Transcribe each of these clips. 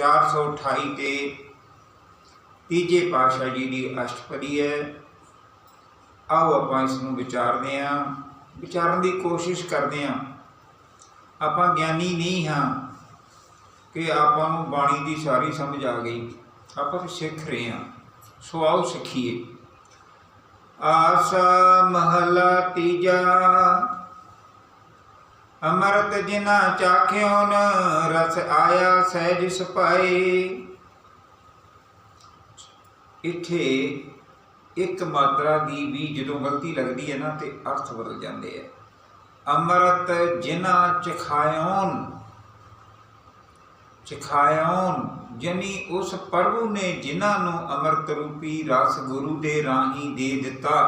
428 ਤੇ ਤੀਜੇ ਪਾਤਸ਼ਾਹ ਜੀ ਦੀ ਅਸ਼ਟਪਦੀ ਹੈ। ਆਓ ਆਪਾਂ ਇਸ ਨੂੰ ਵਿਚਾਰਦੇ ਹਾਂ। ਵਿਚਾਰਨ ਦੀ ਕੋਸ਼ਿਸ਼ ਕਰਦੇ ਹਾਂ। ਆਪਾਂ ਗਿਆਨੀ ਨਹੀਂ ਹਾਂ ਕਿ ਆਪਾਂ ਨੂੰ ਬਾਣੀ ਦੀ ਸਾਰੀ ਸਮਝ ਆ ਗਈ। ਆਪਾਂ ਸਿੱਖ ਰਹੇ ਹਾਂ। ਸੋ ਆਓ ਸਿੱਖੀਏ। ਆਸਾ ਮਹਲਾ ਤੀਜਾ। ਅਮਰਤ ਜਿਨਾ ਚਾਖਿਓ ਨ ਰਸ ਆਇਆ ਸਹਿਜ ਸੁਪਾਈ। ਇੱਥੇ ਇੱਕ ਮਾਤਰਾ ਦੀ ਵੀ ਜਦੋਂ ਗਲਤੀ ਲੱਗਦੀ ਹੈ ਨਾ ਤੇ ਅਰਥ ਬਦਲ ਜਾਂਦੇ ਆ। ਅਮਰਤ ਜਿਨਾ ਚਖਾਇਓਨ ਚਖਾਇਓਨ ਜਨੀ ਉਸ ਪ੍ਰਭੂ ਨੇ ਜਿਨ੍ਹਾਂ ਨੂੰ ਅਮਰਤ ਰੂਪੀ ਰਸ ਗੁਰੂ ਦੇ ਰਾਹੀਂ ਦੇ ਦਿੱਤਾ।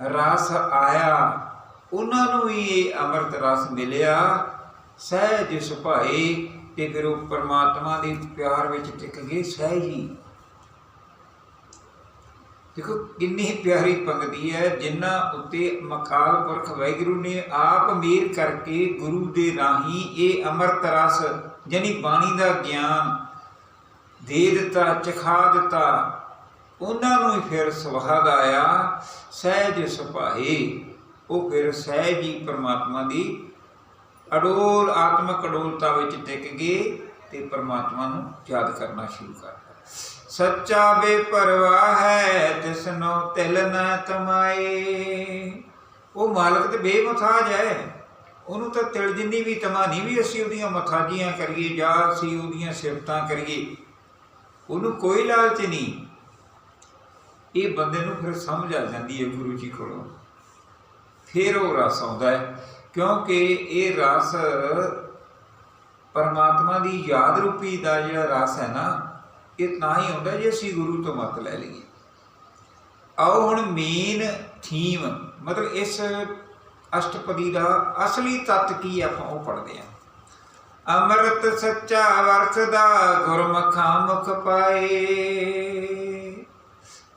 ਰਸ ਆਇਆ ਉਹਨਾਂ ਨੂੰ ਵੀ ਇਹ ਅੰਮ੍ਰਿਤ ਰਸ ਮਿਲਿਆ। ਸਹਿਜ ਸੁਭਾਏ ਤੇ ਫਿਰ ਉਹ ਪਰਮਾਤਮਾ ਦੇ ਪਿਆਰ ਵਿੱਚ ਟਿਕ ਗਏ ਸਹਿਜ ਹੀ। ਦੇਖੋ, ਕਿੰਨੀ ਪਿਆਰੀ ਪੰਕਤੀ ਹੈ ਜਿਨ੍ਹਾਂ ਉੱਤੇ ਮਕਾਲ ਪੁਰਖ ਵਾਹਿਗੁਰੂ ਨੇ ਆਪ ਮੇਰ ਕਰਕੇ ਗੁਰੂ ਦੇ ਰਾਹੀਂ ਇਹ ਅੰਮ੍ਰਿਤ ਰਸ ਜਾਨੀ ਬਾਣੀ ਦਾ ਗਿਆਨ ਦੇ ਦਿੱਤਾ, ਚਖਾ ਦਿੱਤਾ। ਉਹਨਾਂ ਨੂੰ ਹੀ ਫਿਰ ਸਵਾਦ ਆਇਆ ਸਹਿਜ ਸੁਭਾਏ ਉਹ ਫਿਰ ਸਹਿਜ ਹੀ ਪਰਮਾਤਮਾ ਦੀ ਅਡੋਲ ਆਤਮਕ ਅਡੋਲਤਾ ਵਿੱਚ ਟਿਕ ਗਏ ਤੇ ਪਰਮਾਤਮਾ ਨੂੰ ਯਾਦ ਕਰਨਾ ਸ਼ੁਰੂ ਕਰ ਸੱਚਾ ਬੇਪਰਵਾਹ ਹੈ ਤਿਸਨੋ ਤਿਲ ਨ ਤਮਾਏ ਉਹ ਮਾਲਕ ਤੇ ਬੇਮਥਾਜ ਹੈ। ਉਹਨੂੰ ਤਾਂ ਤਿਲ ਜਿੰਨੀ ਵੀ ਤਮਾ ਨਹੀਂ ਵੀ ਅਸੀਂ ਉਹਦੀਆਂ ਮਥਾਜੀਆਂ ਕਰੀਏ ਜਾਂ ਅਸੀਂ ਉਹਦੀਆਂ ਸਿਫਤਾਂ ਕਰੀਏ, ਉਹਨੂੰ ਕੋਈ ਲਾਲਚ ਨਹੀਂ। ਇਹ ਬੰਦੇ ਨੂੰ ਫਿਰ ਸਮਝ ਆ ਜਾਂਦੀ ਹੈ ਗੁਰੂ ਜੀ ਕੋਲੋਂ। ਫਿਰ ਉਹ ਰਸ ਆਉਂਦਾ ਹੈ, ਕਿਉਂਕਿ ਇਹ ਰਸ ਪਰਮਾਤਮਾ ਦੀ ਯਾਦ ਰੂਪੀ ਦਾ ਜਿਹੜਾ ਰਸ ਹੈ ਨਾ, ਇਹ ਤਾਂ ਹੀ ਆਉਂਦਾ ਜੇ ਅਸੀਂ ਗੁਰੂ ਤੋਂ ਮਤ ਲੈ ਲਈਏ। ਆਓ ਹੁਣ ਮੇਨ ਥੀਮ ਮਤਲਬ ਇਸ ਅਸ਼ਟਪਦੀ ਦਾ ਅਸਲੀ ਤੱਤ ਕੀ ਹੈ ਆਪਾਂ ਉਹ ਪੜ੍ਹਦੇ ਹਾਂ। ਅੰਮ੍ਰਿਤ ਸੱਚਾ ਵਰਸਦਾ ਗੁਰਮੁਖਾਂ ਮੁਖ ਪਾਏ।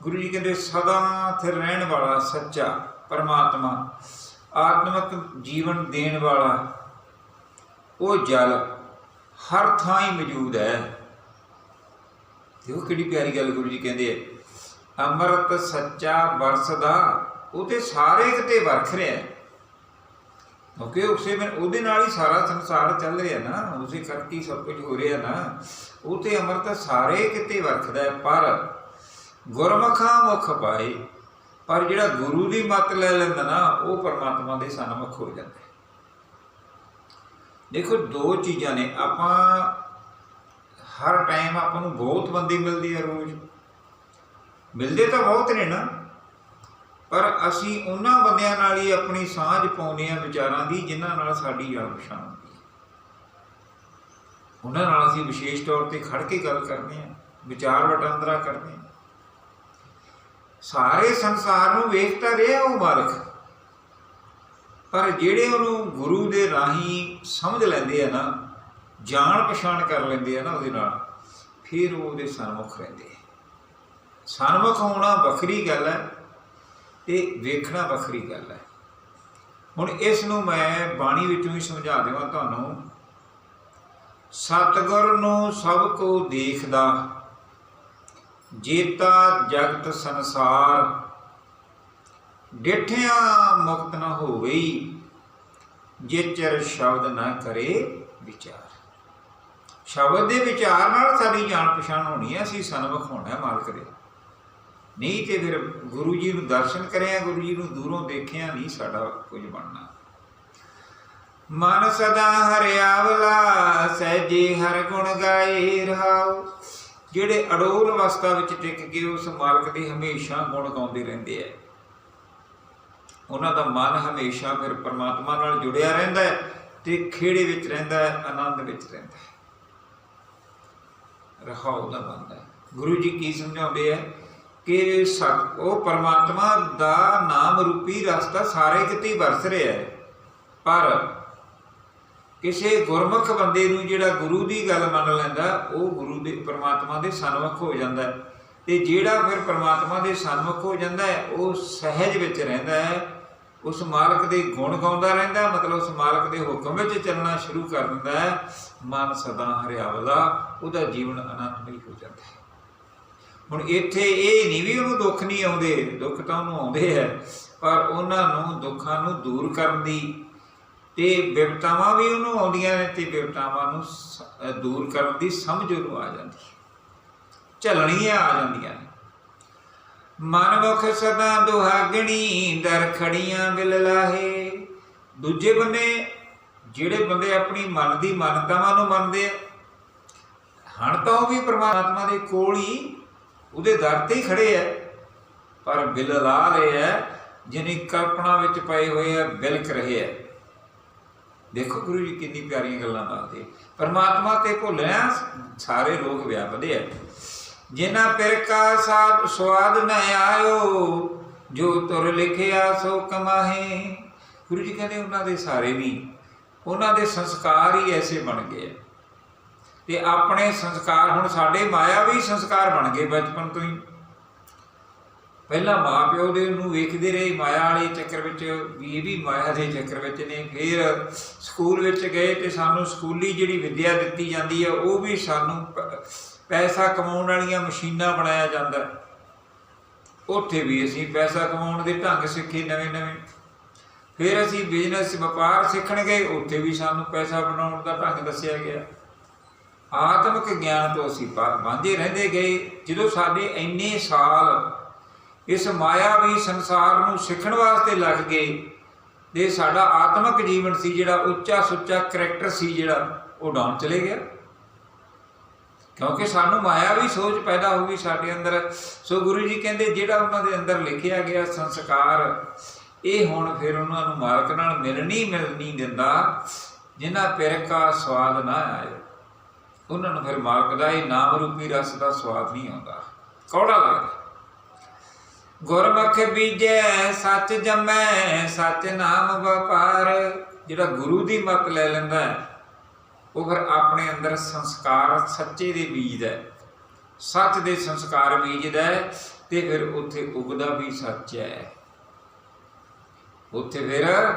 ਗੁਰੂ ਜੀ ਕਹਿੰਦੇ, ਸਦਾ ਥਿਰ ਰਹਿਣ ਵਾਲਾ ਸੱਚਾ ਪਰਮਾਤਮਾ, ਆਤਮਿਕ ਜੀਵਨ ਦੇਣ ਵਾਲਾ, ਉਹ ਜਲ ਹਰ ਥਾਂ ਹੀ ਮੌਜੂਦ ਹੈ। ਦੇਖੋ ਕਿਹੜੀ ਪਿਆਰੀ ਗੱਲ ਗੁਰੂ ਜੀ ਕਹਿੰਦੇ ਆ, ਅੰਮ੍ਰਿਤ ਸੱਚਾ ਵਰਸਦਾ ਉਹ ਤੇ ਸਾਰੇ ਕਿਤੇ ਵਰਖ ਰਿਹਾ ਹੈ। ਕਿਉਂਕਿ ਉਸੇ ਮੈਂ ਉਹਦੇ ਨਾਲ ਹੀ ਸਾਰਾ ਸੰਸਾਰ ਚੱਲ ਰਿਹਾ ਨਾ, ਉਸੇ ਕਰਕੇ ਸਭ ਕੁਝ ਹੋ ਰਿਹਾ ਨਾ। ਉਹ ਤੇ ਅੰਮ੍ਰਿਤ ਸਾਰੇ ਕਿਤੇ ਵਰਖਦਾ ਪਰ ਗੁਰਮੁਖਾਂ ਮੁਖ ਪਾਏ ਪਰ ਜਿਹੜਾ ਗੁਰੂ ਦੀ ਮੱਤ ਲੈ ਲੈਂਦਾ ਨਾ, ਉਹ ਪਰਮਾਤਮਾ ਦੇ ਸਨਮੁਖ ਹੋ ਜਾਂਦਾ ਦੇਖੋ, ਦੋ ਚੀਜ਼ਾਂ ਨੇ। ਆਪਾਂ ਹਰ ਟਾਈਮ ਆਪਾਂ ਨੂੰ ਬਹੁਤ ਬੰਦੇ ਮਿਲਦੇ ਆ ਰੋਜ਼। ਮਿਲਦੇ ਤਾਂ ਬਹੁਤ ਨੇ ਨਾ, ਪਰ ਅਸੀਂ ਉਹਨਾਂ ਬੰਦਿਆਂ ਨਾਲ ਹੀ ਆਪਣੀ ਸਾਂਝ ਪਾਉਂਦੇ ਆ ਵਿਚਾਰਾਂ ਦੀ, ਜਿਨ੍ਹਾਂ ਨਾਲ ਸਾਡੀ ਜਾਣ ਪਛਾਣ ਹੁੰਦੀ ਹੈ। ਉਹਨਾਂ ਨਾਲ ਅਸੀਂ ਵਿਸ਼ੇਸ਼ ਤੌਰ ਤੇ ਖੜ ਕੇ ਗੱਲ ਕਰਦੇ ਆ ਵਿਚਾਰ ਵਟਾਂਦਰਾ ਕਰਦੇ ਆ ਸਾਰੇ ਸੰਸਾਰ ਨੂੰ ਵੇਖ ਤਾਂ ਰਿਹਾ ਉਹ ਮਾਲਕ। ਪਰ ਜਿਹੜੇ ਉਹਨੂੰ ਗੁਰੂ ਦੇ ਰਾਹੀਂ ਸਮਝ ਲੈਂਦੇ ਆ ਨਾ ਜਾਣ ਪਛਾਣ ਕਰ ਲੈਂਦੇ ਆ ਨਾ ਉਹਦੇ ਨਾਲ, ਫਿਰ ਉਹ ਉਹਦੇ ਸਨਮੁਖ ਰਹਿੰਦੇ ਆ। ਸਨਮੁਖ ਹੋਣਾ ਵੱਖਰੀ ਗੱਲ ਹੈ ਤੇ ਵੇਖਣਾ ਵੱਖਰੀ ਗੱਲ ਹੈ। ਹੁਣ ਇਸ ਨੂੰ ਮੈਂ ਬਾਣੀ ਵਿੱਚੋਂ ਹੀ ਸਮਝਾ ਦੇਵਾਂ ਤੁਹਾਨੂੰ। ਸਤਿਗੁਰ ਨੂੰ ਸਭ ਕੋ ਦੇਖਦਾ ਜੇਤਾ ਜਗਤ ਸੰਸਾਰ, ਡਿਠਿਆ ਮੁਕਤ ਨਾ ਹੋਵਈ ਜੇ ਚਿਰ ਸ਼ਬਦ ਨਾ ਕਰੇ ਵਿਚਾਰ। ਸ਼ਬਦ ਦੇ ਵਿਚਾਰ ਨਾਲ ਸਾਡੀ ਜਾਣ ਪਛਾਣ ਹੋਣੀ ਹੈ, ਅਸੀਂ ਸਨਮੁਖ ਹੋਣਾ ਮਾਲਕ ਦੇ। ਨਹੀਂ ਤੇ ਫਿਰ ਗੁਰੂ ਜੀ ਨੂੰ ਦਰਸ਼ਨ ਕਰਿਆ, ਗੁਰੂ ਜੀ ਨੂੰ ਦੂਰੋਂ ਦੇਖਿਆ ਨਹੀਂ ਸਾਡਾ ਕੁਝ ਬਣਨਾ। ਮਨ ਸਦਾ ਹਰਿਆਵਲਾ, ਸਹਿਜੇ ਹਰ ਗੁਣ ਗਾਏ ਰਹਾਉ। ਜਿਹੜੇ ਅਡੋਲ ਅਵਸਥਾ ਵਿੱਚ ਟਿਕ ਕੇ ਉਸ ਮਾਲਕ ਦੇ ਹਮੇਸ਼ਾ ਗੁਣ ਗਾਉਂਦੇ ਰਹਿੰਦੇ ਆ। ਉਹਨਾਂ ਦਾ ਮਨ ਹਮੇਸ਼ਾ ਫਿਰ ਪਰਮਾਤਮਾ ਨਾਲ ਜੁੜਿਆ ਰਹਿੰਦਾ ਹੈ ਤੇ ਖੇੜੇ ਵਿੱਚ ਰਹਿੰਦਾ ਹੈ, ਆਨੰਦ ਵਿੱਚ ਰਹਿੰਦਾ ਹੈ। ਰਹਾਉ ਦਾ ਬੰਦਾ ਗੁਰੂ ਜੀ ਕੀ ਸਮਝਾਉਂਦੇ ਆ ਕਿ ਸਤ, ਉਹ ਪਰਮਾਤਮਾ ਦਾ ਨਾਮ ਰੂਪੀ ਰਸਤਾ ਸਾਰੇ ਕਿਤੇ ਵਰਸ ਰਿਹਾ ਹੈ। ਪਰ ਕਿਸੇ ਗੁਰਮੁਖ ਬੰਦੇ ਨੂੰ ਜਿਹੜਾ ਗੁਰੂ ਦੀ ਗੱਲ ਮੰਨ ਲੈਂਦਾ, ਉਹ ਗੁਰੂ ਦੇ, ਪਰਮਾਤਮਾ ਦੇ ਸਨਮੁਖ ਹੋ ਜਾਂਦਾ ਹੈ। ਤੇ ਜਿਹੜਾ ਫਿਰ ਪਰਮਾਤਮਾ ਦੇ ਸਨਮੁਖ ਹੋ ਜਾਂਦਾ ਹੈ, ਉਹ ਸਹਿਜ ਵਿੱਚ ਰਹਿੰਦਾ ਹੈ। ਉਸ ਮਾਲਕ ਦੇ ਗੁਣ ਗਾਉਂਦਾ ਰਹਿੰਦਾ ਮਤਲਬ ਉਸ ਮਾਲਕ ਦੇ ਹੁਕਮ ਵਿੱਚ ਚੱਲਣਾ ਸ਼ੁਰੂ ਕਰ ਦਿੰਦਾ ਹੈ। ਮਨ ਸਦਾ ਹਰਿਆਵਲਾ, ਉਹਦਾ ਜੀਵਨ ਆਨੰਦਮਈ ਹੋ ਜਾਂਦਾ ਹੈ। ਹੁਣ ਇੱਥੇ ਇਹ ਨਹੀਂ ਵੀ ਉਹਨੂੰ ਦੁੱਖ ਨਹੀਂ ਆਉਂਦੇ, ਦੁੱਖ ਤਾਂ ਉਹਨੂੰ ਆਉਂਦੇ ਹੈ, ਪਰ ਉਹਨਾਂ ਨੂੰ ਦੁੱਖਾਂ ਨੂੰ ਦੂਰ ਕਰਨ ਦੀ ਤੇ ਵਿਵਤਾਵਾਂ ਵੀ ਉਹਨੂੰ ਆਉਂਦੀਆਂ ਨੇ ਤੇ ਵਿਵਤਾਵਾਂ ਨੂੰ ਸ- ਦੂਰ ਕਰਨ ਦੀ ਸਮਝ ਉਹਨੂੰ ਆ ਜਾਂਦੀ ਹੈ। ਝਲਣੀਆਂ ਆ ਜਾਂਦੀਆਂ ਨੇ। ਮਨਮੁਖ ਸਦਾ ਦੁਹਾਗਣੀ ਦਰ ਖੜੀਆਂ ਬਿਲ ਲਾਹੇ। ਦੂਜੇ ਬੰਦੇ, ਜਿਹੜੇ ਬੰਦੇ ਆਪਣੀ ਮਨ ਦੀ ਮਾਨਤਾਵਾਂ ਨੂੰ ਮੰਨਦੇ ਆ ਹਣ ਤਾਂ ਉਹ ਵੀ ਪ੍ਰਮਾਤਮਾ ਦੇ ਕੋਲ ਹੀ ਉਹਦੇ ਦਰ ਤੇ ਹੀ ਖੜੇ ਆ। ਪਰ ਬਿਲ ਲਾ ਰਹੇ ਆ, ਜਿਹਨੇ ਕਲਪਨਾ ਵਿੱਚ ਪਏ ਹੋਏ ਆ, ਬਿਲਕ ਰਹੇ ਆ। ਦੇਖੋ ਗੁਰੂ ਜੀ ਕਿੰਨੀ ਪਿਆਰੀਆਂ ਗੱਲਾਂ ਦੱਸਦੇ। ਪਰਮਾਤਮਾ ਤੇ ਭੁੱਲਿਆ ਸਾਰੇ ਲੋਕ ਵਿਆਪਦੇ ਆ। ਜਿਨ੍ਹਾਂ ਪਿਰਕਾ ਸਾਧ ਸਵਾਦ ਨ ਆਇਓ, ਜੋ ਤੁਰ ਲਿਖਿਆ ਸੋ ਕਮਾਹੇ। ਗੁਰੂ ਜੀ ਕਹਿੰਦੇ ਉਹਨਾਂ ਦੇ ਸਾਰੇ ਨਹੀਂ ਉਹਨਾਂ ਦੇ ਸੰਸਕਾਰ ਹੀ ਐਸੇ ਬਣ ਗਏ ਆ। ਤੇ ਆਪਣੇ ਸੰਸਕਾਰ, ਹੁਣ ਸਾਡੇ ਮਾਇਆ ਵੀ ਸੰਸਕਾਰ ਬਣ ਗਏ ਬਚਪਨ ਤੋਂ ਹੀ। ਪਹਿਲਾਂ ਮਾਪਿਓ ਦੇ ਨੂੰ ਵੇਖਦੇ ਰਹੇ, ਮਾਇਆ ਵਾਲੇ ਚੱਕਰ ਵਿੱਚ, ਵੀ ਇਹ ਵੀ ਮਾਇਆ ਦੇ ਚੱਕਰ ਵਿੱਚ ਨੇ। ਫਿਰ ਸਕੂਲ ਵਿੱਚ ਗਏ ਤੇ ਸਾਨੂੰ ਸਕੂਲੀ ਜਿਹੜੀ ਵਿੱਦਿਆ ਦਿੱਤੀ ਜਾਂਦੀ ਹੈ ਉਹ ਵੀ ਸਾਨੂੰ ਪ- ਪੈਸਾ ਕਮਾਉਣ ਵਾਲੀਆਂ ਮਸ਼ੀਨਾਂ ਬਣਾਇਆ ਜਾਂਦਾ। ਉੱਥੇ ਵੀ ਅਸੀਂ ਪੈਸਾ ਕਮਾਉਣ ਦੇ ਢੰਗ ਸਿੱਖੇ ਨਵੇਂ ਨਵੇਂ ਫਿਰ ਅਸੀਂ ਬਿਜ਼ਨਸ ਵਪਾਰ ਸਿੱਖਣ ਗਏ, ਉੱਥੇ ਵੀ ਸਾਨੂੰ ਪੈਸਾ ਬਣਾਉਣ ਦਾ ਢੰਗ ਦੱਸਿਆ ਗਿਆ। ਆਤਮਿਕ ਗਿਆਨ ਤੋਂ ਅਸੀਂ ਵਾਂਝੇ ਰਹਿੰਦੇ ਗਏ। ਜਦੋਂ ਸਾਡੇ ਇੰਨੇ ਸਾਲ ਇਸ ਮਾਇਆਵੀ ਸੰਸਾਰ ਨੂੰ ਸਿੱਖਣ ਵਾਸਤੇ ਲੱਗ ਗਏ ਤੇ ਸਾਡਾ ਆਤਮਿਕ ਜੀਵਨ ਸੀ ਜਿਹੜਾ, ਉੱਚਾ ਸੁੱਚਾ ਕਰੈਕਟਰ ਸੀ ਜਿਹੜਾ, ਉਹ ਡਾਊਨ ਚਲੇ ਗਿਆ। ਕਿਉਂਕਿ ਸਾਨੂੰ ਮਾਇਆਵੀ ਸੋਚ ਪੈਦਾ ਹੋ ਗਈ ਸਾਡੇ ਅੰਦਰ। ਸੋ ਗੁਰੂ ਜੀ ਕਹਿੰਦੇ, ਜਿਹੜਾ ਉਹਨਾਂ ਦੇ ਅੰਦਰ ਲਿਖਿਆ ਗਿਆ ਸੰਸਕਾਰ, ਇਹ ਹੁਣ ਫਿਰ ਉਹਨਾਂ ਨੂੰ ਮਾਲਕ ਨਾਲ ਮਿਲਣੀ ਮਿਲਣੀ ਦਿੰਦਾ ਜਿਨ੍ਹਾਂ ਪਿਰਕਾ ਸਵਾਦ ਨਾ ਆਇਆ ਉਹਨਾਂ ਨੂੰ ਫਿਰ ਮਾਲਕ ਦਾ ਇਹ ਨਾਮ ਰੂਪੀ ਰਸ ਦਾ ਸਵਾਦ ਨਹੀਂ ਆਉਂਦਾ। ਕੌੜਾ ਲੱਗਦਾ। ਗੁਰਮੁਖ ਬੀਜੈ, ਸੱਚ ਜੰਮੈ ਸੱਚ ਨਾਮ ਵਪਾਰ। ਜਿਹੜਾ ਗੁਰੂ ਦੀ ਮਤ ਲੈ ਲੈਂਦਾ ਉਹ ਫਿਰ ਆਪਣੇ ਅੰਦਰ ਸੰਸਕਾਰ, ਸੱਚੇ ਦੇ ਬੀਜਦਾ ਹੈ। ਸੱਚ ਦੇ ਸੰਸਕਾਰ ਬੀਜਦਾ ਹੈ ਤੇ ਫਿਰ ਉੱਥੇ ਉਗਦਾ ਵੀ ਸੱਚ ਹੈ। ਉੱਥੇ ਫਿਰ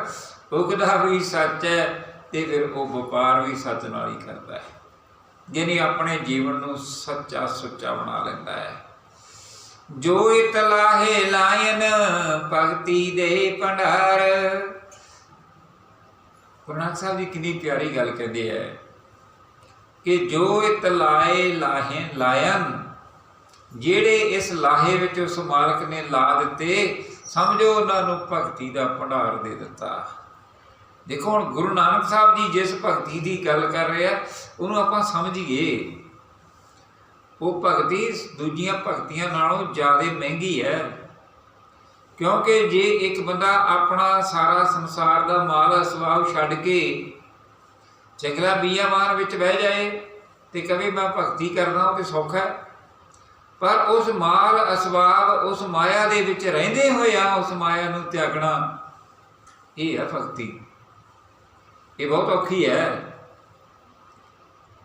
ਉਗਦਾ ਵੀ ਸੱਚ ਹੈ ਤੇ ਫਿਰ ਉਹ ਵਪਾਰ ਵੀ ਸੱਚ ਨਾਲ ਹੀ ਕਰਦਾ ਹੈ। ਜਿਹਨੇ ਆਪਣੇ ਜੀਵਨ ਨੂੰ ਸੱਚਾ ਸੁੱਚਾ ਬਣਾ ਲੈਂਦਾ ਹੈ। ਜੋ ਇਤਲਾਹੇ ਲਾਇਨ, ਭਗਤੀ ਦੇ ਭੰਡਾਰ। ਗੁਰੂ ਨਾਨਕ ਸਾਹਿਬ ਜੀ ਕਿੰਨੀ ਪਿਆਰੀ ਗੱਲ ਕਹਿੰਦੇ ਹੈ ਕਿ ਜੋ ਇਤਲਾਏ ਲਾਹੇ ਲਾਇਨ, ਜਿਹੜੇ ਇਸ ਲਾਹੇ ਵਿੱਚ ਉਸ ਮਾਲਕ ਨੇ ਲਾ ਦਿੱਤੇ, ਸਮਝੋ ਉਹਨਾਂ ਨੂੰ ਭਗਤੀ ਦਾ ਭੰਡਾਰ ਦੇ ਦਿੱਤਾ। ਦੇਖੋ ਹੁਣ ਗੁਰੂ ਨਾਨਕ ਸਾਹਿਬ ਜੀ ਜਿਸ ਭਗਤੀ ਦੀ ਗੱਲ ਕਰ ਰਹੇ ਆ, ਉਹਨੂੰ ਆਪਾਂ ਸਮਝੀਏ। ਉਹ ਭਗਤੀ ਦੂਜੀਆਂ ਭਗਤੀਆਂ ਨਾਲੋਂ ਜ਼ਿਆਦਾ ਮਹਿੰਗੀ ਹੈ। ਕਿਉਂਕਿ ਜੇ ਇੱਕ ਬੰਦਾ ਆਪਣਾ ਸਾਰਾ ਸੰਸਾਰ ਦਾ ਮਾਲ ਅਸਵਾਬ ਛੱਡ ਕੇ ਚਗਲਾ ਬੀਆਵਾਨ ਵਿੱਚ ਬਹਿ ਜਾਏ ਤੇ ਕਵੇ, ਮੈਂ ਭਗਤੀ ਕਰਦਾ ਹਾਂ ਤੇ ਸੌਖਾ ਹੈ। ਪਰ ਉਸ ਮਾਲ ਅਸਵਾਬ ਉਸ ਮਾਇਆ ਦੇ ਵਿੱਚ ਰਹਿੰਦੇ ਹੋਇਆ ਉਸ ਮਾਇਆ ਨੂੰ ਤਿਆਗਣਾ, ਇਹ ਹੈ ਭਗਤੀ। ਇਹ ਬਹੁਤ ਔਖੀ ਹੈ।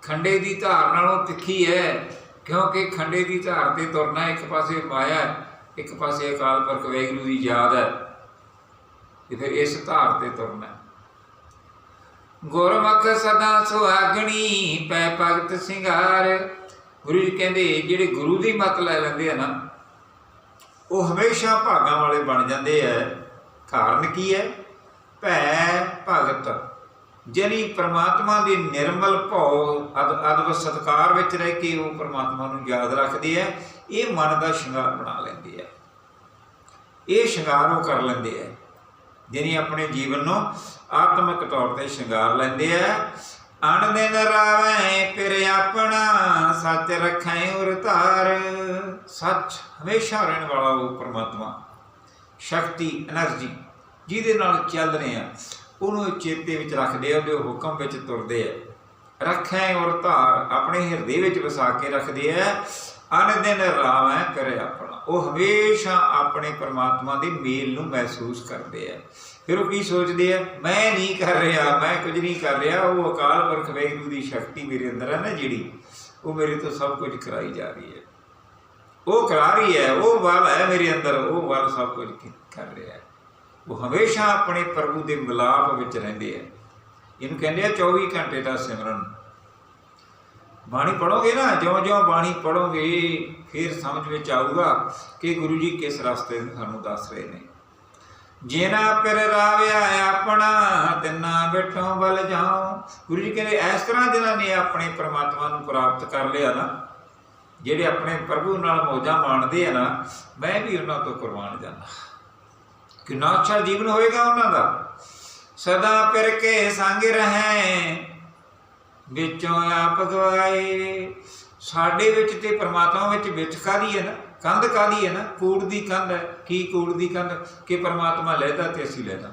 ਖੰਡੇ ਦੀ ਧਾਰ ਨਾਲੋਂ ਤਿੱਖੀ ਹੈ। ਕਿਉਂਕਿ ਖੰਡੇ ਦੀ ਧਾਰ ਤੇ ਤੁਰਨਾ ਇੱਕ ਪਾਸੇ ਮਾਇਆ ਹੈ, ਇੱਕ ਪਾਸੇ ਅਕਾਲ ਪੁਰਖ ਵਾਹਿਗੁਰੂ ਦੀ ਯਾਦ ਹੈ। ਤੇ ਫਿਰ ਇਸ ਧਾਰ ਤੇ ਤੁਰਨਾ ਹੈ। ਗੁਰਮੁਖ ਸਦਾ ਸੁਹਾਗਣੀ ਪੈ ਭਗਤ ਸਿੰਗਾਰ। ਗੁਰੂ ਜੀ ਕਹਿੰਦੇ ਜਿਹੜੇ ਗੁਰੂ ਦੀ ਮਤ ਲੈ ਲੈਂਦੇ ਆ ਨਾ ਉਹ ਹਮੇਸ਼ਾ ਭਾਗਾਂ ਵਾਲੇ ਬਣ ਜਾਂਦੇ ਆ। ਕਾਰਨ ਕੀ ਹੈ? ਭੈ ਭਗਤ। ਜਿਹੜੀ ਪਰਮਾਤਮਾ ਦੇ ਨਿਰਮਲ ਭਉ ਅਦਬ ਸਤਕਾਰ ਵਿੱਚ ਰਹਿ ਕੇ ਉਹ ਪਰਮਾਤਮਾ ਨੂੰ ਯਾਦ ਰੱਖਦੇ ਹੈ, ਇਹ ਮਨ ਦਾ ਸ਼ਿੰਗਾਰ ਬਣਾ ਲੈਂਦੇ ਹੈ। ਇਹ ਸ਼ਿੰਗਾਰ ਉਹ ਕਰ ਲੈਂਦੇ ਹੈ, ਜਿਹਨੇ ਆਪਣੇ ਜੀਵਨ ਨੂੰ ਆਤਮਿਕ ਤੌਰ ਤੇ ਸ਼ਿੰਗਾਰ ਲੈਂਦੇ ਹੈ। ਅਣ ਦਿਨ ਰਾਵੇਂ ਫਿਰ ਆਪਣਾ, ਸੱਚ ਰੱਖੈ ਉਰ ਧਾਰ। ਸੱਚ ਹਮੇਸ਼ਾ ਰਹਿਣ ਵਾਲਾ ਉਹ ਪਰਮਾਤਮਾ। ਸ਼ਕਤੀ એનર્ਜੀ ਜਿਹਦੇ ਨਾਲ ਚੱਲ ਰਹੇ ਆ ਉਹਨੂੰ ਚੇਤੇ ਵਿੱਚ ਰੱਖਦੇ ਆ ਉਹਦੇ ਹੁਕਮ ਵਿੱਚ ਤੁਰਦੇ ਆ। ਰੱਖੈ ਔਰ ਧਾਰ ਆਪਣੇ ਹਿਰਦੇ ਵਿੱਚ ਵਸਾ ਕੇ ਰੱਖਦੇ ਆ। ਅਨ ਦਿਨ ਰਾਵੈ ਕਰੇ ਆਪਣਾ। ਉਹ ਹਮੇਸ਼ਾ ਆਪਣੇ ਪਰਮਾਤਮਾ ਦੇ ਮੇਲ ਨੂੰ ਮਹਿਸੂਸ ਕਰਦੇ ਆ। ਫਿਰ ਉਹ ਕੀ ਸੋਚਦੇ ਆ? ਮੈਂ ਨਹੀਂ ਕਰ ਰਿਹਾ, ਮੈਂ ਕੁਝ ਨਹੀਂ ਕਰ ਰਿਹਾ। ਉਹ ਅਕਾਲ ਪੁਰਖ ਵਾਹਿਗੁਰੂ ਦੀ ਸ਼ਕਤੀ ਮੇਰੇ ਅੰਦਰ ਹੈ ਨਾ ਜਿਹੜੀ, ਉਹ ਮੇਰੇ ਤੋਂ ਸਭ ਕੁਝ ਕਰਾਈ ਜਾ ਰਹੀ ਹੈ। ਉਹ ਕਰਾ ਰਹੀ ਹੈ, ਉਹ ਵੱਲ ਹੈ ਮੇਰੇ ਅੰਦਰ, ਉਹ ਵੱਲ ਸਭ ਕੁਝ ਕੀ- ਕਰ ਰਿਹਾ ਹੈ। ਉਹ ਹਮੇਸ਼ਾ ਆਪਣੇ ਪ੍ਰਭੂ ਦੇ ਮਿਲਾਪ ਵਿੱਚ ਰਹਿੰਦੇ ਆ। ਇਹਨੂੰ ਕਹਿੰਦੇ ਆ 24 ਘੰਟੇ ਦਾ ਸਿਮਰਨ। ਬਾਣੀ ਪੜੋਗੇ ਨਾ, ਜਿਉਂ-ਜਿਉਂ ਬਾਣੀ ਪੜੋਗੇ ਫਿਰ ਸਮਝ ਵਿੱਚ ਆਊਗਾ ਕਿ ਗੁਰੂ ਜੀ ਕਿਸ ਰਸਤੇ ਨੂੰ ਸਾਨੂੰ ਦੱਸ ਰਹੇ ਨੇ। ਜਿਨਾ ਪਿਰ ਰਾਵਿਆ ਆਪਣਾ, ਤਿੰਨਾ ਬਿਠੋਂ ਬਲ ਜਾਉ। ਗੁਰੂ ਜੀ ਕਹਿੰਦੇ, ਇਸ ਤਰ੍ਹਾਂ ਜਿਨ੍ਹਾਂ ਨੇ ਆਪਣੇ ਪ੍ਰਮਾਤਮਾ ਨੂੰ ਪ੍ਰਾਪਤ ਕਰ ਲਿਆ ਨਾ, ਜਿਹੜੇ ਆਪਣੇ ਪ੍ਰਭੂ ਨਾਲ ਮੌਜਾਂ ਮਾਣਦੇ ਆ ਨਾ, ਮੈਂ ਵੀ ਉਹਨਾਂ ਤੋਂ ਕੁਰਬਾਨ ਜਾਂਦਾ। ਕਿੰਨਾ ਅੱਛਾ ਜੀਵਨ ਹੋਏਗਾ ਉਹਨਾਂ ਦਾ। ਸਦਾ ਪਿਰ ਕੇ ਸੰਗ ਰਹੈ ਵਿੱਚੋਂ ਆਪ ਗਵਾਏ। ਸਾਡੇ ਵਿੱਚ ਤੇ ਪਰਮਾਤਮਾ ਵਿੱਚ ਵਿੱਚ ਕਾਦੀ ਹੈ ਨਾ? ਕੰਧ ਕਾਦੀ ਹੈ ਨਾ? ਕੂੜ ਦੀ ਕੰਧ ਹੈ। ਕੀ ਕੂੜ ਦੀ ਕੰਧ? ਕਿ ਪਰਮਾਤਮਾ ਲੈਦਾ ਤੇ ਅਸੀਂ ਲੈਦਾ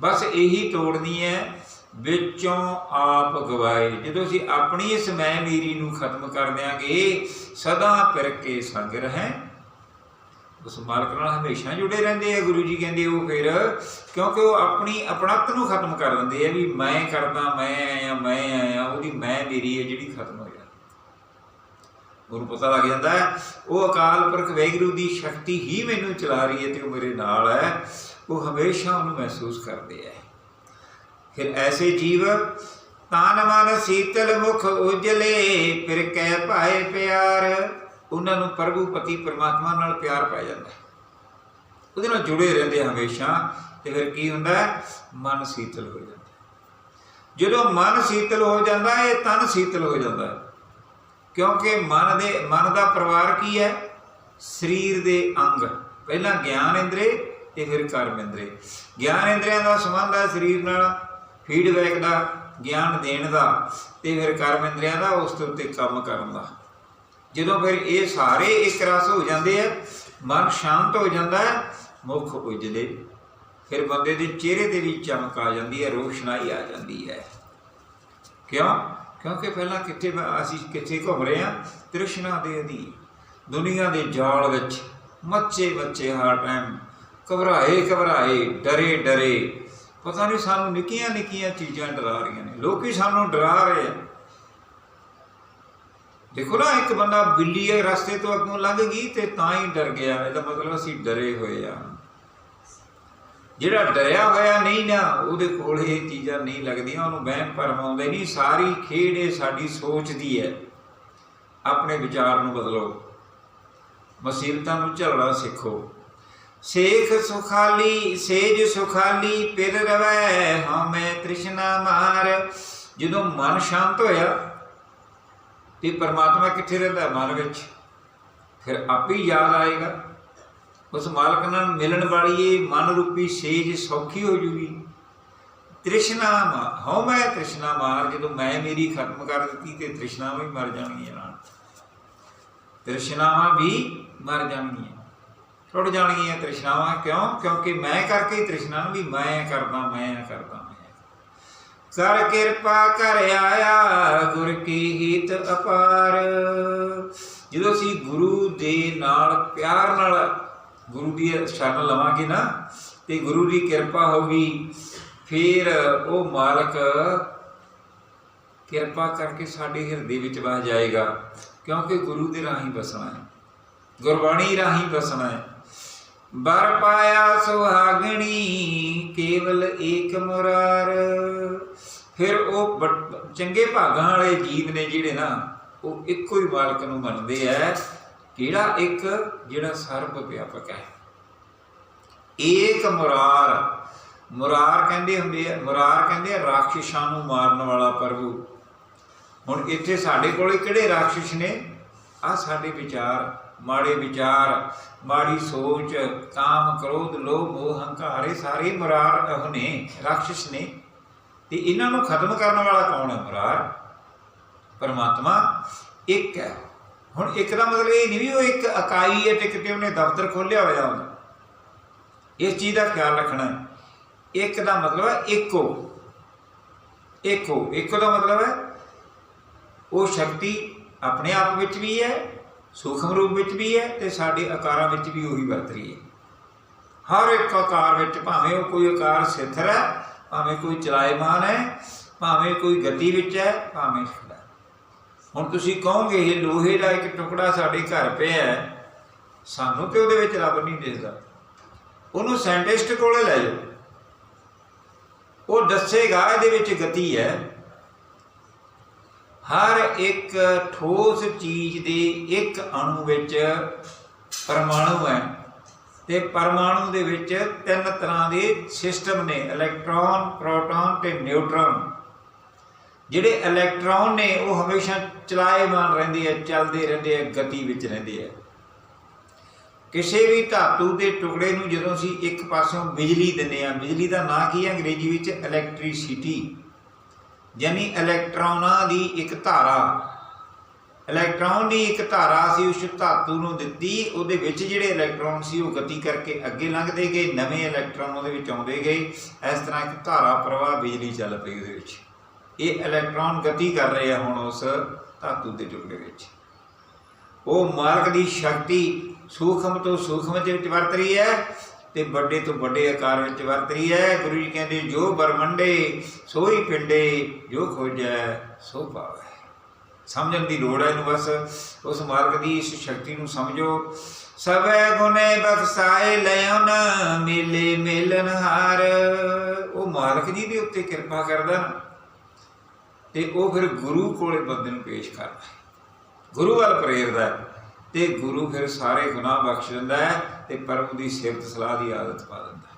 ਬਸ ਇਹੀ ਤੋੜਨੀ ਹੈ, ਵਿੱਚੋਂ ਆਪ ਗਵਾਏ। ਜਦੋਂ ਅਸੀਂ ਆਪਣੀ ਇਸ ਮੈਂ ਮੇਰੀ ਨੂੰ ਖਤਮ ਕਰ ਦਿਆਂਗੇ, ਸਦਾ ਪਿਰ ਕੇ ਸੰਗ ਰਹਿ ਉਸ ਮਾਲਕ ਨਾਲ ਹਮੇਸ਼ਾ ਜੁੜੇ ਰਹਿੰਦੇ ਆ, ਗੁਰੂ ਜੀ ਕਹਿੰਦੇ ਉਹ ਫਿਰ, ਕਿਉਂਕਿ ਉਹ ਆਪਣੀ ਆਪਣਤ ਨੂੰ ਖਤਮ ਕਰ ਦਿੰਦੇ ਆ ਵੀ ਮੈਂ ਕਰਦਾ, ਮੈਂ ਆਇਆ ਮੈਂ ਆਇਆ, ਉਹਦੀ ਮੈਂ ਮੇਰੀ ਹੈ ਜਿਹੜੀ ਖਤਮ ਹੋ ਜਾਂਦੀ ਉਹਨੂੰ ਪਤਾ ਲੱਗ ਜਾਂਦਾ ਹੈ, ਉਹ ਅਕਾਲ ਪੁਰਖ ਵੈਗਰੂ ਦੀ ਸ਼ਕਤੀ ਹੀ ਮੈਨੂੰ ਚਲਾ ਰਹੀ ਹੈ ਤੇ ਉਹ ਮੇਰੇ ਨਾਲ ਹੈ, ਉਹ ਹਮੇਸ਼ਾ ਉਹਨੂੰ ਮਹਿਸੂਸ ਕਰਦੇ ਆ। ਫਿਰ ਐਸੇ ਜੀਵ, ਤਾਨ ਮਨ ਸੀਤਲ ਮੁਖ ਉਜਲੇ, ਫਿਰ ਕਹਿ ਭਾਏ ਪਿਆਰ ਉਹਨਾਂ ਨੂੰ ਪ੍ਰਭੂ, ਪਤੀ, ਪਰਮਾਤਮਾ ਨਾਲ ਪਿਆਰ ਪੈ ਜਾਂਦਾ ਉਹਦੇ ਨਾਲ ਜੁੜੇ ਰਹਿੰਦੇ ਹਮੇਸ਼ਾ ਤੇ ਫਿਰ ਕੀ ਹੁੰਦਾ ਮਨ ਸੀਤਲ ਹੋ ਜਾਂਦਾ ਜਦੋਂ ਮਨ ਸੀਤਲ ਹੋ ਜਾਂਦਾ ਹੈ, ਇਹ ਤਨ ਸੀਤਲ ਹੋ ਜਾਂਦਾ ਹੈ। ਕਿਉਂਕਿ ਮਨ ਦੇ, ਮਨ ਦਾ ਪਰਿਵਾਰ ਕੀ ਹੈ? ਸਰੀਰ ਦੇ ਅੰਗ। ਪਹਿਲਾਂ ਗਿਆਨ ਇੰਦਰੇ ਤੇ ਫਿਰ ਕਰਮ ਇੰਦਰੇ। ਗਿਆਨ ਇੰਦਰੀਆਂ ਦਾ ਸੰਬੰਧ ਹੈ ਸਰੀਰ ਨਾਲ ਫੀਡਬੈਕ ਦਾ, ਗਿਆਨ ਦੇਣ ਦਾ ਤੇ ਫਿਰ ਕਰਮ ਇੰਦਰੀਆਂ ਦਾ, ਉਸ ਦੇ ਉੱਤੇ ਕੰਮ ਕਰਨ ਦਾ। ਜਦੋਂ ਫਿਰ ਇਹ ਸਾਰੇ ਇੱਕ ਰਸ ਹੋ ਜਾਂਦੇ ਆ, ਮਨ ਸ਼ਾਂਤ ਹੋ ਜਾਂਦਾ ਹੈ, ਮੁਖ ਉਜਲੇ। ਫਿਰ ਬੰਦੇ ਦੇ ਚਿਹਰੇ 'ਤੇ ਵੀ ਚਮਕ ਆ ਜਾਂਦੀ ਹੈ, ਰੋਸ਼ਨਾਈ ਆ ਜਾਂਦੀ ਹੈ। ਕਿਉਂ? ਕਿਉਂਕਿ ਪਹਿਲਾਂ ਕਿੱਥੇ ਅਸੀਂ ਕਿੱਥੇ ਘੁੰਮ ਰਹੇ ਹਾਂ? ਤ੍ਰਿਸ਼ਨਾ ਦੇ ਅਧੀਨ। ਦੁਨੀਆ ਦੇ ਜਾਲ ਵਿੱਚ ਮੱਚੇ ਮੱਚੇ ਹਰ ਟਾਈਮ ਘਬਰਾਏ ਘਬਰਾਏ, ਡਰੇ ਡਰੇ। ਪਤਾ ਨਹੀਂ ਸਾਨੂੰ ਨਿੱਕੀਆਂ ਨਿੱਕੀਆਂ ਚੀਜ਼ਾਂ ਡਰਾ ਰਹੀਆਂ ਨੇ। ਲੋਕੀ ਸਾਨੂੰ ਡਰਾ ਰਹੇ ਆ। ਦੇਖੋ ਨਾ, ਇੱਕ ਬੰਦਾ ਬਿੱਲੀ ਇਹ ਰਸਤੇ ਤੋਂ ਅੱਗੋਂ ਲੰਘ ਗਈ ਤੇ ਤਾਂ ਹੀ ਡਰ ਗਿਆ ਇਹਦਾ ਮਤਲਬ ਅਸੀਂ ਡਰੇ ਹੋਏ ਆ। ਜਿਹੜਾ ਡਰਿਆ ਹੋਇਆ ਨਹੀਂ ਨਾ, ਉਹਦੇ ਕੋਲ ਇਹ ਚੀਜ਼ਾਂ ਨਹੀਂ ਲੱਗਦੀਆਂ, ਉਹਨੂੰ ਵਹਿਮ ਭਰਮ ਆਉਂਦੇ ਨਹੀਂ। ਸਾਰੀ ਖੇਡ ਇਹ ਸਾਡੀ ਸੋਚ ਦੀ ਹੈ। ਆਪਣੇ ਵਿਚਾਰ ਨੂੰ ਬਦਲੋ। ਮੁਸੀਬਤਾਂ ਨੂੰ ਝੱਲਣਾ ਸਿੱਖੋ। ਸੇਖ ਸੁਖਾਲੀ, ਸੇਜ ਸੁਖਾਲੀ, ਪਿਰ ਰਵੈ ਹਮੈ ਤ੍ਰਿਸ਼ਨਾ ਮਾਰ। ਜਦੋਂ ਮਨ ਸ਼ਾਂਤ ਹੋਇਆ ਵੀ ਪਰਮਾਤਮਾ ਕਿੱਥੇ ਰਹਿੰਦਾ ਹੈ? ਮਨ ਵਿੱਚ। ਫਿਰ ਆਪੇ ਯਾਦ ਆਏਗਾ। ਉਸ ਮਾਲਕ ਨਾਲ ਮਿਲਣ ਵਾਲੀ ਇਹ ਮਨ ਰੂਪੀ ਸੇਜ ਸੌਖੀ ਹੋ ਜੂਗੀ। ਤ੍ਰਿਸ਼ਨਾ ਮਾ ਹਉ ਮੈਂ ਤ੍ਰਿਸ਼ਨਾ ਮਾਰ, ਜਦੋਂ ਮੈਂ ਮੇਰੀ ਖਤਮ ਕਰ ਦਿੱਤੀ ਤੇ ਤ੍ਰਿਸ਼ਨਾਵਾਂ ਵੀ ਮਰ ਜਾਣਗੀਆਂ ਨਾਲ। ਤ੍ਰਿਸ਼ਨਾਵਾਂ ਵੀ ਮਰ ਜਾਣਗੀਆਂ। ਟੁੱਟ ਜਾਣਗੀਆਂ ਤ੍ਰਿਸ਼ਨਾਵਾਂ। ਕਿਉਂ? ਕਿਉਂਕਿ ਮੈਂ ਕਰਕੇ ਤ੍ਰਿਸ਼ਨਾ ਨੂੰ ਵੀ ਮੈਂ ਕਰਦਾ ਮੈਂ ਕਰਦਾ। ਮੈਂ ਕਰ ਕਿਰਪਾ ਕਰ ਆਇਆ ਗੁਰ ਕੀ ਹੀਤ ਅਪਾਰ। ਜਦੋਂ ਅਸੀਂ ਗੁਰੂ ਦੇ ਨਾਲ ਪਿਆਰ ਨਾਲ ਗੁਰੂ ਦੀ ਸ਼ਰਨ ਲਵਾਂਗੇ ਨਾ, ਤੇ ਗੁਰੂ ਦੀ ਕਿਰਪਾ ਹੋਗੀ ਫਿਰ ਉਹ ਮਾਲਕ ਕਿਰਪਾ ਕਰਕੇ ਸਾਡੇ ਹਿਰਦੇ ਵਿੱਚ ਵਸ ਜਾਏਗਾ, ਕਿਉਂਕਿ ਗੁਰੂ ਦੇ ਰਾਹੀਂ ਬਸਣਾ ਹੈ, ਗੁਰਬਾਣੀ ਰਾਹੀਂ ਬਸਣਾ ਹੈ। ਬਰ ਪਾਇਆ ਸੁਹਾਗਣੀ, ਕੇਵਲ ਏਕ ਮੁਰਾਰ। ਫਿਰ ਉਹ ਬਟ- ਚੰਗੇ ਭਾਗਾਂ ਵਾਲੇ ਜੀਵ ਨੇ ਜਿਹੜੇ ਨਾ, ਉਹ ਇੱਕੋ ਹੀ ਮਾਲਕ ਨੂੰ ਮੰਨਦੇ ਐ ਕਿਹੜਾ ਇੱਕ? ਜਿਹੜਾ ਸਰਬ ਵਿਆਪਕ ਹੈ। ਏਕ ਮੁਰਾਰ। ਮੁਰਾਰ ਕਹਿੰਦੇ ਹੁੰਦੇ ਆ, ਮੁਰਾਰ ਕਹਿੰਦੇ ਆ ਰਾਖਸ਼ਾਂ ਨੂੰ ਮਾਰਨ ਵਾਲਾ ਪ੍ਰਭੂ। ਹੁਣ ਇੱਥੇ ਸਾਡੇ ਕੋਲੇ ਕਿਹੜੇ ਰਾਖਸ਼ ਨੇ? ਆ ਸਾਡੇ ਵਿਚਾਰ, ਮਾੜੇ ਵਿਚਾਰ, ਮਾੜੀ ਸੋਚ, ਕਾਮ, ਕ੍ਰੋਧ, ਲੋਭ, ਮੋਹ, ਹੰਕਾਰ, ਇਹ ਸਾਰੇ ਮੁਰਾਰ ਉਹ ਨੇ, ਰਾਖਸ਼ ਨੇ। ਤੇ ਇਹਨਾਂ ਨੂੰ ਖਤਮ ਕਰਨ ਵਾਲਾ ਕੌਣ ਹੈ ਮੁਰਾਰ ਪਰਮਾਤਮਾ ਇੱਕ ਹੈ। ਹੁਣ ਇੱਕ ਦਾ ਮਤਲਬ ਇਹ ਨਹੀਂ ਵੀ ਉਹ ਇੱਕ ਇਕਾਈ ਹੈ ਤੇ ਕਿਤੇ ਉਹਨੇ ਦਫ਼ਤਰ ਖੋਲਿਆ ਹੋਇਆ ਹੁੰਦਾ। ਇਸ ਚੀਜ਼ ਦਾ ਖਿਆਲ ਰੱਖਣਾ ਇੱਕ ਦਾ ਮਤਲਬ ਹੈ ਇੱਕੋ। ਇੱਕੋ। ਇੱਕੋ ਦਾ ਮਤਲਬ ਹੈ ਉਹ ਸ਼ਕਤੀ ਆਪਣੇ ਆਪ ਵਿੱਚ ਵੀ ਹੈ, ਸੂਖਮ ਰੂਪ ਵਿੱਚ ਵੀ ਹੈ ਤੇ ਸਾਡੇ ਆਕਾਰਾਂ ਵਿੱਚ ਵੀ ਉਹੀ ਵਰਤ ਰਹੀ ਹੈ। ਹਰ ਇੱਕ ਆਕਾਰ ਵਿੱਚ ਭਾਵੇਂ ਉਹ ਕੋਈ ਆਕਾਰ ਸਿੱਥਰ ਹੈ ਭਾਵੇਂ ਕੋਈ ਚਲਾਇਮਾਨ ਹੈ, ਭਾਵੇਂ ਕੋਈ ਗਤੀ ਵਿੱਚ ਹੈ, ਭਾਵੇਂ ਖੜਾ ਹੁਣ ਤੁਸੀਂ ਕਹੋਗੇ, ਇਹ ਲੋਹੇ ਦਾ ਇੱਕ ਟੁਕੜਾ ਸਾਡੇ ਘਰ ਪਿਆ ਹੈ, ਸਾਨੂੰ ਤੇ ਉਹਦੇ ਵਿੱਚ ਰੱਬ ਨਹੀਂ ਦਿਸਦਾ ਉਹਨੂੰ ਸਾਇੰਟਿਸਟ ਕੋਲੇ ਲੈ ਜਾਓ। ਉਹ ਦੱਸੇਗਾ ਇਹਦੇ ਵਿੱਚ ਗਤੀ ਹੈ। ਹਰ ਇੱਕ ਠੋਸ ਚੀਜ਼ ਦੇ ਇੱਕ ਅਣੂ ਵਿੱਚ ਪਰਮਾਣੂ ਹੈ। ਤੇ ਪਰਮਾਣੂ ਦੇ ਵਿੱਚ ਤਿੰਨ ਤਰ੍ਹਾਂ ਦੇ ਸਿਸਟਮ ਨੇ, ਇਲੈਕਟ੍ਰੋਨ, ਪ੍ਰੋਟੋਨ ਤੇ ਨਿਊਟਰੋਨ। ਜਿਹੜੇ ਇਲੈਕਟ੍ਰੋਨ ਨੇ, ਉਹ ਹਮੇਸ਼ਾ ਚਲਾਏਮਾਨ ਰਹਿੰਦੇ ਆ, ਚੱਲਦੇ ਰਹਿੰਦੇ ਆ, ਗਤੀ ਵਿੱਚ ਰਹਿੰਦੇ ਆ। ਕਿਸੇ ਵੀ ਧਾਤੂ ਦੇ ਟੁਕੜੇ ਨੂੰ ਜਦੋਂ ਅਸੀਂ ਇੱਕ ਪਾਸਿਓਂ ਬਿਜਲੀ ਦਿੰਦੇ ਆ, ਬਿਜਲੀ ਦਾ ਨਾਂ ਕੀ ਹੈ ਅੰਗਰੇਜ਼ੀ ਵਿੱਚ? ਇਲੈਕਟ੍ਰਿਸਿਟੀ। ਯਾਨੀ ਇਲੈਕਟ੍ਰੋਨਾਂ ਦੀ ਇੱਕ ਧਾਰਾ। ਇਲੈਕਟ੍ਰੋਨ ਦੀ ਇੱਕ ਧਾਰਾ ਸੀ, ਉਸ ਧਾਤੂ ਨੂੰ ਦਿੱਤੀ। ਉਹਦੇ ਵਿੱਚ ਜਿਹੜੇ ਇਲੈਕਟ੍ਰੋਨ ਸੀ, ਉਹ ਗਤੀ ਕਰਕੇ ਅੱਗੇ ਲੰਘਦੇ ਗਏ, ਨਵੇਂ ਇਲੈਕਟ੍ਰੋਨ ਉਹਦੇ ਵਿੱਚ ਆਉਂਦੇ ਗਏ। ਇਸ ਤਰ੍ਹਾਂ ਇੱਕ ਧਾਰਾ ਪ੍ਰਵਾਹ ਬਿਜਲੀ ਚੱਲ ਪਈ ਉਹਦੇ ਵਿੱਚ। ਇਹ ਇਲੈਕਟ੍ਰੋਨ ਗਤੀ ਕਰ ਰਹੇ ਆ ਹੁਣ ਉਸ ਧਾਤੂ ਦੇ ਟੁਕੜੇ ਵਿੱਚ। ਉਹ ਮਾਰਗ ਦੀ ਸ਼ਕਤੀ ਸੂਖਮ ਤੋਂ ਸੂਖਮ ਦੇ ਵਿੱਚ ਵਰਤ ਰਹੀ ਹੈ ਤੇ ਵੱਡੇ ਤੋਂ ਵੱਡੇ ਆਕਾਰ ਵਿੱਚ ਵਰਤ ਰਹੀ ਹੈ। ਗੁਰੂ ਜੀ ਕਹਿੰਦੇ, ਜੋ ਬਰਮੰਡੇ, ਸੋਈ ਪਿੰਡੇ, ਜੋ ਖੋਜੈ, ਸੋ ਪਾਵੇ ਸਮਝਣ ਦੀ ਲੋੜ ਹੈ ਇਹਨੂੰ ਬਸ, ਉਸ ਮਾਰਗ ਦੀ ਇਸ ਸ਼ਕਤੀ ਨੂੰ ਸਮਝੋ। ਸਭੈ ਗੁਨੇ ਬਖਸਾਏ ਲਿਓਨ ਮੇਲੇ ਮੇਲਨ ਹਾਰ। ਉਹ ਮਾਲਕ ਜੀ ਦੇ ਉੱਤੇ ਕਿਰਪਾ ਕਰਦਾ ਨਾ, ਤੇ ਉਹ ਫਿਰ ਗੁਰੂ ਕੋਲੇ ਬੰਦੇ ਨੂੰ ਪੇਸ਼ ਕਰਦਾ ਗੁਰੂ ਵੱਲ ਪ੍ਰੇਰਦਾ ਹੈ, ਤੇ ਗੁਰੂ ਫਿਰ ਸਾਰੇ ਗੁਨਾਹ ਬਖਸ਼ ਦਿੰਦਾ ਹੈ, ਤੇ ਪਰਮ ਦੀ ਸਿਫਤ ਸਲਾਹ ਦੀ ਆਦਤ ਪਾ ਦਿੰਦਾ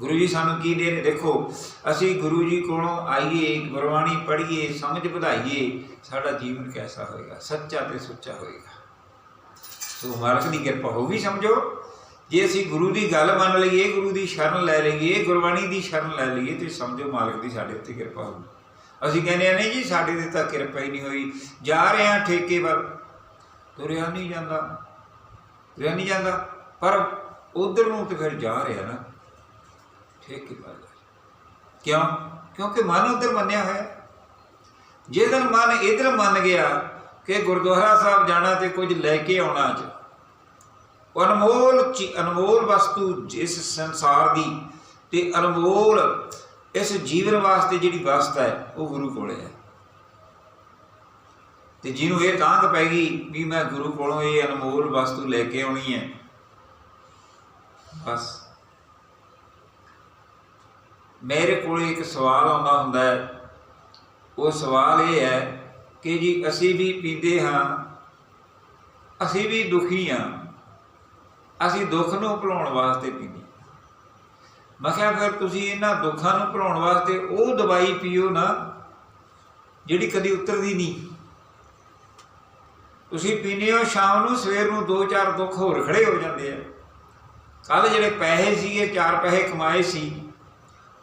ਗੁਰੂ ਜੀ ਸਾਨੂੰ ਕੀ ਦੇ ਨੇ ਦੇਖੋ, ਅਸੀਂ ਗੁਰੂ ਜੀ ਕੋਲੋਂ ਆਈਏ ਗੁਰਬਾਣੀ ਪੜ੍ਹੀਏ, ਸਮਝ ਵਧਾਈਏ, ਸਾਡਾ ਜੀਵਨ ਕੈਸਾ ਹੋਏਗਾ? ਸੱਚਾ ਤੇ ਸੁੱਚਾ ਹੋਏਗਾ। ਸੋ ਮਾਲਕ ਦੀ ਕਿਰਪਾ ਹੋਗੀ ਸਮਝੋ। ਜੇ ਅਸੀਂ ਗੁਰੂ ਦੀ ਗੱਲ ਮੰਨ ਲਈਏ, ਗੁਰੂ ਦੀ ਸ਼ਰਨ ਲੈ ਲਈਏ, ਗੁਰਬਾਣੀ ਦੀ ਸ਼ਰਨ ਲੈ ਲਈਏ, ਤੇ ਸਮਝੋ ਮਾਲਕ ਦੀ ਸਾਡੇ ਉੱਤੇ ਕਿਰਪਾ ਹੋਊ ਅਸੀਂ ਕਹਿੰਦੇ ਆ ਨਹੀਂ ਜੀ, ਸਾਡੇ ਤੇ ਤਾਂ ਕਿਰਪਾ ਹੀ ਨਹੀਂ ਹੋਈ। ਜਾ ਰਹੇ ਆ ਠੇਕੇ ਵੱਲ। ਤੁਰਿਆ ਨਹੀਂ ਜਾਂਦਾ। ਤੁਰਿਆ ਨਹੀਂ ਜਾਂਦਾ। ਪਰ ਉਧਰ ਨੂੰ ਤੇ ਫਿਰ ਜਾ ਰਿਹਾ ਨਾ। ਠੇਕੇ ਵੱਲ ਜਾ ਕਿਉਂ? ਕਿਉਂਕਿ ਮਨ ਉਧਰ ਮੰਨਿਆ ਹੋਇਆ ਜੇ ਦਿਨ ਮਨ ਇਧਰ ਮੰਨ ਗਿਆ ਕਿ ਗੁਰਦੁਆਰਾ ਸਾਹਿਬ ਜਾਣਾ ਤੇ ਕੁਝ ਲੈ ਕੇ ਆਉਣਾ ਚ ਅਨਮੋਲ ਚੀ- ਅਨਮੋਲ ਵਸਤੂ ਜਿਸ ਸੰਸਾਰ ਦੀ ਤੇ ਅਨਮੋਲ ਇਸ ਜੀਵਨ ਵਾਸਤੇ ਜਿਹੜੀ ਵਸਤ ਹੈ, ਉਹ ਗੁਰੂ ਕੋਲੇ ਹੈ। ਤੇ ਜਿਹਨੂੰ ਇਹ ਤਾਂਗ ਪੈ ਗਈ ਵੀ ਮੈਂ ਗੁਰੂ ਕੋਲੋਂ ਇਹ ਅਨਮੋਲ ਵਸਤੂ ਲੈ ਕੇ ਆਉਣੀ ਹੈ, ਬਸ। ਮੇਰੇ ਕੋਲ ਇੱਕ ਸਵਾਲ ਆਉਂਦਾ ਹੁੰਦਾ ਹੈ। ਉਹ ਸਵਾਲ ਇਹ ਹੈ ਕਿ ਜੀ ਅਸੀਂ ਵੀ ਪੀਂਦੇ ਹਾਂ, ਅਸੀਂ ਵੀ ਦੁਖੀ ਹਾਂ, ਅਸੀਂ ਦੁੱਖ ਨੂੰ ਭੁਲਾਉਣ ਵਾਸਤੇ ਪੀਂਦੇ ਮੈਂ ਕਿਹਾ ਫਿਰ ਤੁਸੀਂ ਇਹਨਾਂ ਦੁੱਖਾਂ ਨੂੰ ਭੁਲਾਉਣ ਵਾਸਤੇ ਉਹ ਦਵਾਈ ਪੀਓ ਨਾ, ਜਿਹੜੀ ਕਦੀ ਉਤਰਦੀ ਨਹੀਂ। ਤੁਸੀਂ ਪੀਂਦੇ ਹੋ, ਸ਼ਾਮ ਨੂੰ ਸਵੇਰ ਨੂੰ ਦੋ ਚਾਰ ਦੁੱਖ ਹੋਰ ਖੜੇ ਹੋ ਜਾਂਦੇ ਆ। ਕੱਲ ਜਿਹੜੇ ਪੈਸੇ ਸੀਗੇ, ਚਾਰ ਪੈਸੇ ਕਮਾਏ ਸੀ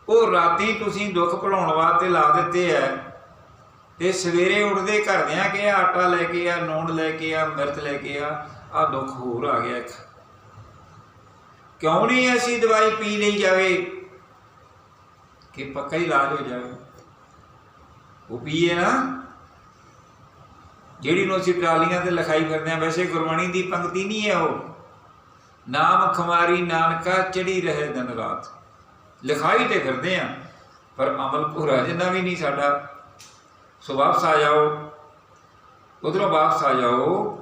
ਉਹ ਰਾਤੀ ਤੁਸੀਂ ਦੁੱਖ ਭੁਲਾਉਣ ਵਾਸਤੇ ਲਾ ਦਿੱਤੇ ਐ ਤੇ ਸਵੇਰੇ ਉੱਠਦੇ ਘਰਦਿਆਂ ਕਿ ਆਟਾ ਲੈ ਕੇ ਆ, ਨੂਣ ਲੈ ਕੇ ਆ, ਮਿਰਚ ਲੈ ਕੇ ਆ ਆ ਦੁੱਖ ਹੋਰ ਆ ਗਿਆ ਇੱਕ। ਕਿਉਂ ਨਹੀਂ ਐਸੀ ਦਵਾਈ ਪੀ ਲਈ ਜਾਵੇ? ਕਿ ਪੱਕਾ ਹੀ ਇਲਾਜ ਹੋ ਜਾਵੇ। ਉਹ ਪੀਏ ਨਾ। ਜਿਹੜੀ ਨੂੰ ਅਸੀਂ ਟਰਾਲੀਆਂ ਤੇ ਲਿਖਾਈ ਫਿਰਦੇ ਆ ਵੈਸੇ ਗੁਰਬਾਣੀ ਦੀ ਪੰਕਤੀ ਨਹੀਂ ਹੈ ਉਹ। ਨਾਮ ਖਮਾਰੀ ਨਾਨਕਾ ਚੜੀ ਰਹੇ ਦਿਨ ਰਾਤ। ਲਿਖਾਈ ਤੇ ਫਿਰਦੇ ਆ, ਪਰ ਅਮਲ ਪੂਰਾ ਜਿੰਨਾ ਵੀ ਨਹੀਂ ਸਾਡਾ। ਸੋ ਵਾਪਸ ਆ ਜਾਓ। ਉਧਰੋਂ ਵਾਪਸ ਆ ਜਾਓ।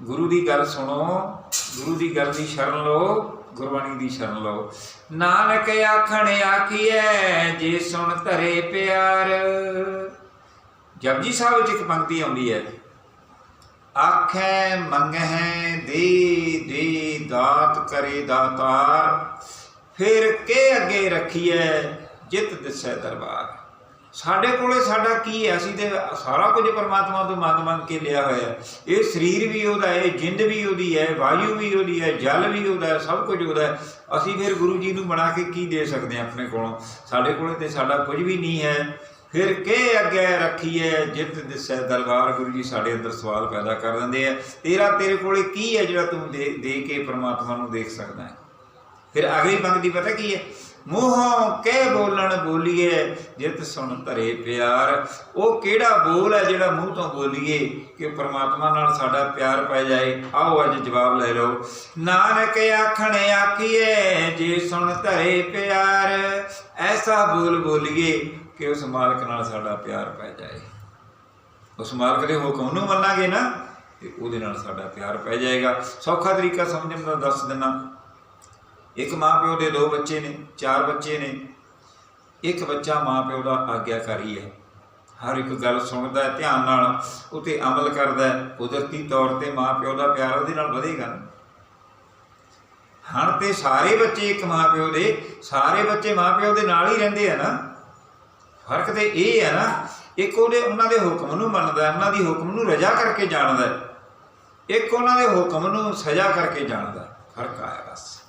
ਗੁਰੂ ਦੀ ਗੱਲ ਸੁਣੋ, ਗੁਰੂ ਦੀ ਗੱਲ ਦੀ ਸ਼ਰਨ ਲਓ, ਗੁਰਬਾਣੀ ਦੀ ਸ਼ਰਨ ਲਓ। ਨਾਨਕ ਆਖਣ ਆਖੀਐ, ਜੇ ਸੁਣ ਧਰੇ ਪਿਆਰ। ਜਪਜੀ ਸਾਹਿਬ ਵਿੱਚ ਇੱਕ ਪੰਕਤੀ ਆਉਂਦੀ ਹੈ। ਆਖੈ ਮੰਗਹਿ ਦੇ ਦੇ ਦਾਤ ਕਰੇ ਦਾਤਾਰ। ਫਿਰ ਕੇ ਅੱਗੇ ਰੱਖੀਐ, ਜਿਤ ਦਿਸੈ ਦਰਬਾਰ। ਸਾਡੇ ਕੋਲੇ ਸਾਡਾ ਕੀ ਹੈ ਅਸੀਂ ਤੇ ਸਾਰਾ ਕੁਝ ਪਰਮਾਤਮਾ ਤੋਂ ਮੰਗ ਮੰਗ ਕੇ ਲਿਆ ਹੋਇਆ। ਹੈ। ਇਹ ਸਰੀਰ ਵੀ ਉਹਦਾ ਹੈ ਜਿੰਦ ਵੀ ਉਹਦੀ ਹੈ ਵਾਯੂ ਵੀ ਉਹਦੀ ਹੈ ਜਲ ਵੀ ਉਹਦਾ ਹੈ ਸਭ ਕੁਝ ਉਹਦਾ ਹੈ ਅਸੀਂ ਫਿਰ ਗੁਰੂ ਜੀ ਨੂੰ ਬਣਾ ਕੇ ਕੀ ਦੇ ਸਕਦੇ ਹਾਂ ਆਪਣੇ ਕੋਲੋਂ? ਸਾਡੇ ਕੋਲੇ ਤੇ ਸਾਡਾ ਕੁਝ ਵੀ ਨਹੀਂ ਹੈ ਫਿਰ ਕੇ ਅੱਗੇ ਰੱਖੀਏ ਜਿਤ ਦਿਸੈ ਦਰਬਾਰ। ਗੁਰੂ ਜੀ ਸਾਡੇ ਅੰਦਰ ਸਵਾਲ ਪੈਦਾ ਕਰ ਦਿੰਦੇ ਆ ਤੇਰਾ ਤੇਰੇ ਕੋਲੇ ਕੀ ਹੈ ਜਿਹੜਾ ਤੂੰ ਦੇ ਦੇ ਕੇ ਪਰਮਾਤਮਾ ਨੂੰ ਦੇਖ ਸਕਦਾ ਹੈ ਫਿਰ ਅਗਲੀ ਪੰਕਤੀ ਪਤਾ ਕੀ ਹੈ? ਮੂੰਹੋਂ ਕਹਿ ਬੋਲਣ ਬੋਲੀਏ, ਜਿਤ ਸੁਣ ਧਰੇ ਪਿਆਰ। ਉਹ ਕਿਹੜਾ ਬੋਲ ਹੈ ਜਿਹੜਾ ਮੂੰਹ ਤੋਂ ਬੋਲੀਏ ਕਿ ਪ੍ਰਮਾਤਮਾ ਨਾਲ ਸਾਡਾ ਪਿਆਰ ਪੈ ਜਾਏ? ਆਓ ਅੱਜ ਜਵਾਬ ਲੈ ਲਓ। ਨਾਨਕ ਆਖਣ ਆਖੀਏ ਜੇ ਸੁਣ ਧਰੇ ਪਿਆਰ, ਐਸਾ ਬੋਲ ਬੋਲੀਏ ਕਿ ਉਸ ਮਾਲਕ ਨਾਲ ਸਾਡਾ ਪਿਆਰ ਪੈ ਜਾਏ। ਉਸ ਮਾਲਕ ਦੇ ਹੁਕਮ ਨੂੰ ਮੰਨਾਂਗੇ ਨਾ, ਤੇ ਉਹਦੇ ਨਾਲ ਸਾਡਾ ਪਿਆਰ ਪੈ ਜਾਏਗਾ। ਸੌਖਾ ਤਰੀਕਾ ਸਮਝਣ ਦਾ ਦੱਸ ਦਿਨਾ ਇੱਕ ਮਾਂ ਪਿਓ ਦੇ ਦੋ ਬੱਚੇ ਨੇ, ਚਾਰ ਬੱਚੇ ਨੇ। ਇੱਕ ਬੱਚਾ ਮਾਂ ਪਿਓ ਦਾ ਆਗਿਆਕਾਰੀ ਹੈ। ਹਰ ਇੱਕ ਗੱਲ ਸੁਣਦਾ ਹੈ, ਧਿਆਨ ਨਾਲ ਉਤੇ ਅਮਲ ਕਰਦਾ ਹੈ। ਕੁਦਰਤੀ ਤੌਰ ਤੇ ਮਾਂ ਪਿਓ ਦਾ ਪਿਆਰ ਉਹਦੇ ਨਾਲ ਵਧੇਗਾ ਨਾ। ਹਣ ਤੇ ਸਾਰੇ ਬੱਚੇ ਇੱਕ ਮਾਂ ਪਿਓ ਦੇ, ਸਾਰੇ ਬੱਚੇ ਮਾਂ ਪਿਓ ਦੇ ਨਾਲ ਹੀ ਰਹਿੰਦੇ ਆ ਨਾ। ਫ਼ਰਕ ਤੇ ਇਹ ਹੈ ਨਾ, ਇੱਕ ਉਹਦੇ, ਉਹਨਾਂ ਦੇ ਹੁਕਮ ਨੂੰ ਮੰਨਦਾ ਉਹਨਾਂ ਦੀ ਹੁਕਮ ਨੂੰ ਰਜਾ ਕਰਕੇ ਜਾਣਦਾ ਇੱਕ ਉਹਨਾਂ ਦੇ ਹੁਕਮ ਨੂੰ ਸਜ਼ਾ ਕਰਕੇ ਜਾਣਦਾ ਫ਼ਰਕ ਆਇਆ ਬਸ।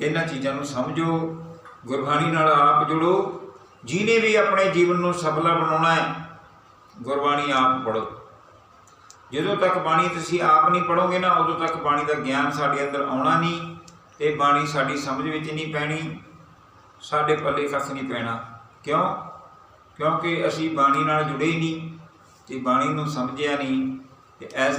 ਇਹਨਾਂ ਚੀਜ਼ਾਂ ਨੂੰ ਸਮਝੋ, ਗੁਰਬਾਣੀ ਨਾਲ ਆਪ ਜੁੜੋ, ਜਿਹਨੇ ਵੀ ਆਪਣੇ ਜੀਵਨ ਨੂੰ ਸਫਲਾ ਬਣਾਉਣਾ ਹੈ, ਗੁਰਬਾਣੀ ਆਪ ਪੜੋ ਜਦੋਂ ਤੱਕ ਬਾਣੀ ਤੁਸੀਂ ਆਪ ਨਹੀਂ ਪੜੋਗੇ ਨਾ, ਉਦੋਂ ਤੱਕ ਬਾਣੀ ਦਾ ਗਿਆਨ ਸਾਡੇ ਅੰਦਰ ਆਉਣਾ ਨਹੀਂ, ਤੇ ਬਾਣੀ ਸਾਡੀ ਸਮਝ ਵਿੱਚ ਨਹੀਂ ਪੈਣੀ, ਸਾਡੇ ਪੱਲੇ ਕੱਖ ਨਹੀਂ ਪੈਣਾ। ਕਿਉਂ? ਕਿਉਂਕਿ ਅਸੀਂ ਬਾਣੀ ਨਾਲ ਜੁੜੇ ਹੀ ਨਹੀਂ, ਤੇ ਬਾਣੀ ਨੂੰ ਸਮਝਿਆ ਨਹੀਂ, ਤੇ ਐਸ